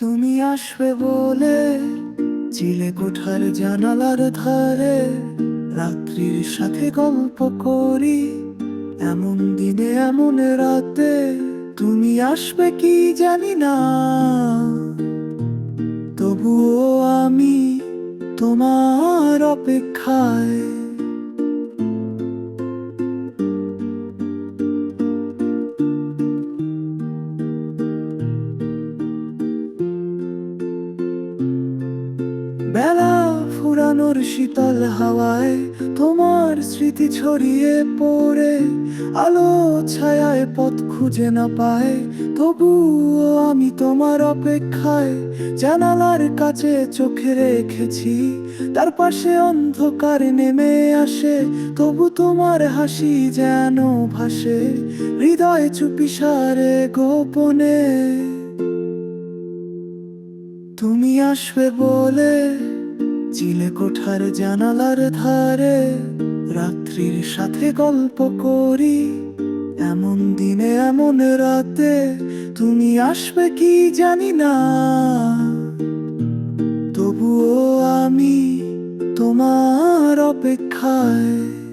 তুমি আসবে বলে চিলে কোঠার জানালার ধারে, রাত্রির সাথে গল্প করি, এমন দিনে, এমন রাতে। তুমি আসবে কি জানি না। তবুও আমি তোমার অপেক্ষায়। বেলা ফুরানোর শীতল হাওয়ায় তোমার স্মৃতি ছড়িয়ে পড়ে। আলো ছায়ায় পথ খুঁজে না পায়, তবুও আমি তোমার অপেক্ষায়। জানালার কাছে চোখে রেখেছি, তার পাশে অন্ধকার নেমে আসে। তবু তোমার হাসি যেন ভাসে, হৃদয় চুপিসারে গোপনে। তুমি আসবে বলে চিলে কোঠার জানালার ধারে, রাত্রির সাথে গল্প করি। এমন দিনে, এমন রাতে তুমি আসবে কি জানি না। তবুও আমি তোমার অপেক্ষায়।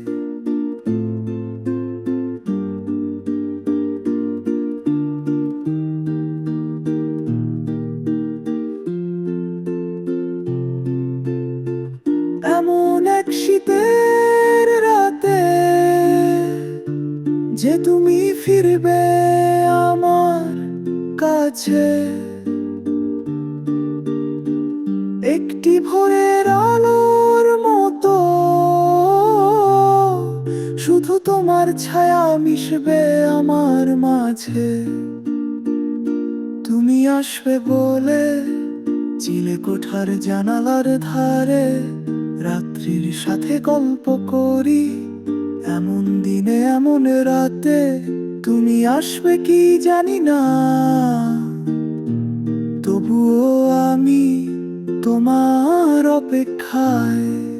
যে তুমি ফিরবে আমার কাছে। একটি ভোরের আলোর মতো, শুধু তোমার ছায়া মিশবে আমার মাঝে। তুমি আসবে বলে চিলে কোঠার জানালার ধারে, রাত্রির সাথে গল্প করি। এমন দিনে এমন রাতে তুমি আসবে কি জানি না। তবুও আমি তোমার অপেক্ষায়।